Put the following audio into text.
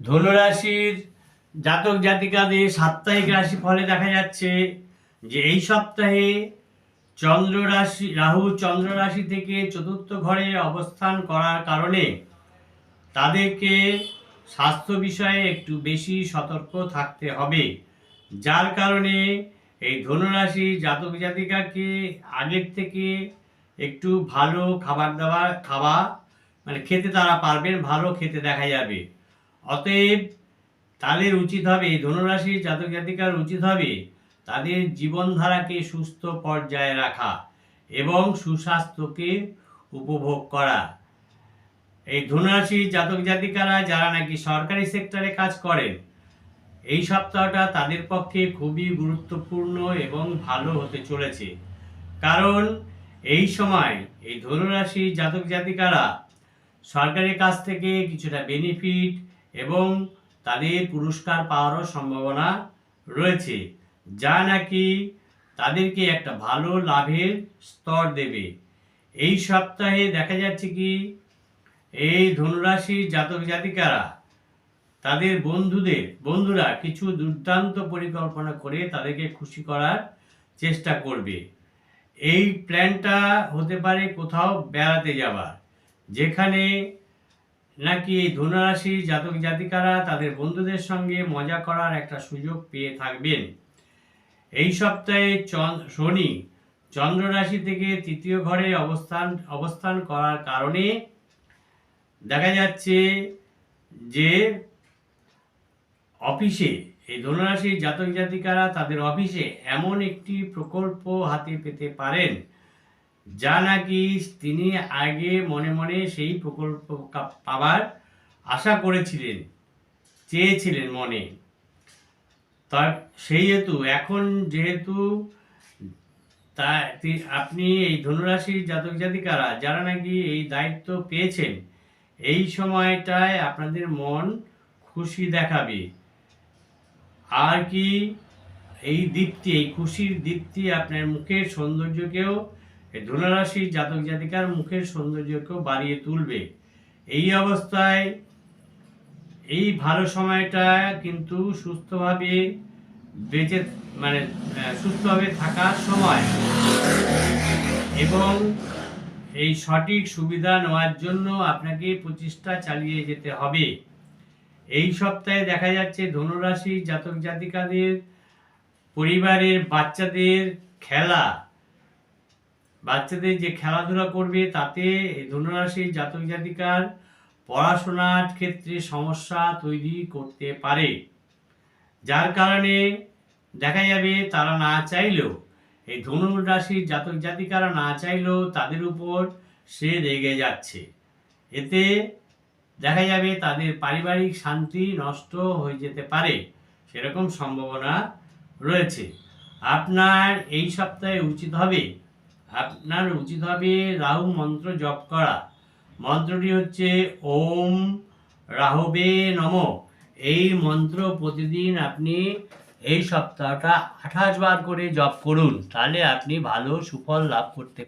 ধনুরাশির জাতক জাতিকাদের সাপ্তাহিক রাশি ফলে দেখা যাচ্ছে যে এই সপ্তাহে চন্দ্র রাশি রাহু চন্দ্র রাশি থেকে চতুর্থ ঘরে অবস্থান করার কারণে তাদেরকে স্বাস্থ্য বিষয়ে একটু বেশি সতর্ক থাকতে হবে। যার কারণে এই ধনুরাশি জাতক জাতিকাকে আগের থেকে একটু ভালো খাবার দাবার, খাওয়া মানে খেতে তারা পারবেন, ভালো খেতে দেখা যাবে। অতএব তাদের উচিত হবে, এই ধনুরাশি জাতক জাতিকার উচিত হবে তাদের জীবনধারাকে সুস্থ পর্যায়ে রাখা এবং সুস্বাস্থ্যকে উপভোগ করা। এই ধনুরাশি জাতক জাতিকারা যারা নাকি সরকারি সেক্টরে কাজ করেন, এই সপ্তাহটা তাদের পক্ষে খুবই গুরুত্বপূর্ণ এবং ভালো হতে চলেছে। কারণ এই সময় এই ধনুরাশি জাতক জাতিকারা সরকারের কাছ থেকে কিছুটা বেনিফিট এবং তাদের পুরস্কার পাওয়ারও সম্ভাবনা রয়েছে, যা নাকি তাদেরকে একটা ভালো লাভের স্তর দেবে। এই সপ্তাহে দেখা যাচ্ছে কি, এই ধনুরাশি জাতক জাতিকারা তাদের বন্ধুদের, বন্ধুরা কিছু দুর্দান্ত পরিকল্পনা করে তাদেরকে খুশি করার চেষ্টা করবে। এই প্ল্যানটা হতে পারে কোথাও বেড়াতে যাওয়ার, যেখানে নাকি এই ধনুরাশি জাতক জাতিকারা তাদের বন্ধুদের সঙ্গে মজা করার একটা সুযোগ পেয়ে থাকবেন? এই সপ্তাহে শনি চন্দ্র রাশি থেকে তৃতীয় ঘরে অবস্থান অবস্থান করার কারণে দেখা যাচ্ছে যে অফিসে, এই ধনুরাশির জাতক জাতিকারা তাদের অফিসে এমন একটি প্রকল্প হাতে পেতে পারেন। যা নাকি তিনি আগে মনে মনে সেই প্রকল্প পাবার আশা করেছিলেন, চেয়েছিলেন মনে। তার সেই হেতু, এখন যেহেতু তা আপনি এই ধনুরাশির জাতক জাতিকারা, যারা নাকি এই দায়িত্ব পেয়েছেন, এই সময়টায় আপনাদের মন খুশি দেখাবে। আর কি এই দীপ্তি, এই খুশির দীপ্তি আপনার মুখের সৌন্দর্যকেও এই ধনুরাশির জাতক জাতিকার মুখের সৌন্দর্যকেও বাড়িয়ে তুলবে। এই অবস্থায় এই ভালো সময়টা কিন্তু সুস্থভাবে বেঁচে মানে সুস্থভাবে থাকার সময়। এবং এই সঠিক সুবিধা নেওয়ার জন্য আপনাকে প্রচেষ্টা চালিয়ে যেতে হবে। এই সপ্তাহে দেখা যাচ্ছে ধনুরাশি জাতক জাতিকাদের পরিবারের বাচ্চাদের খেলা বাচ্চাদের যে খেলাধুলা করবে, তাতে ধনুরাশি জাতক জাতিকার পড়াশোনার ক্ষেত্রে সমস্যা তৈরি করতে পারে। যার কারণে দেখা যাবে তারা না চাইলেও, এই ধনু রাশির জাতক জাতিকারা না চাইলেও তাদের উপর সে রেগে যাচ্ছে। এতে দেখা যাবে তাদের পারিবারিক শান্তি নষ্ট হয়ে যেতে পারে, সেরকম সম্ভাবনা রয়েছে। আপনার এই সপ্তাহে উচিত হবে আপনার উচিত হবে রাহু মন্ত্র জপ করা। মন্ত্রটি হচ্ছে, ওম রাহবে নম। এই মন্ত্র প্রতিদিন আপনি এই সপ্তাহটা আঠাশ বার করে জপ করুন, তাহলে আপনি ভালো সুফল লাভ করতে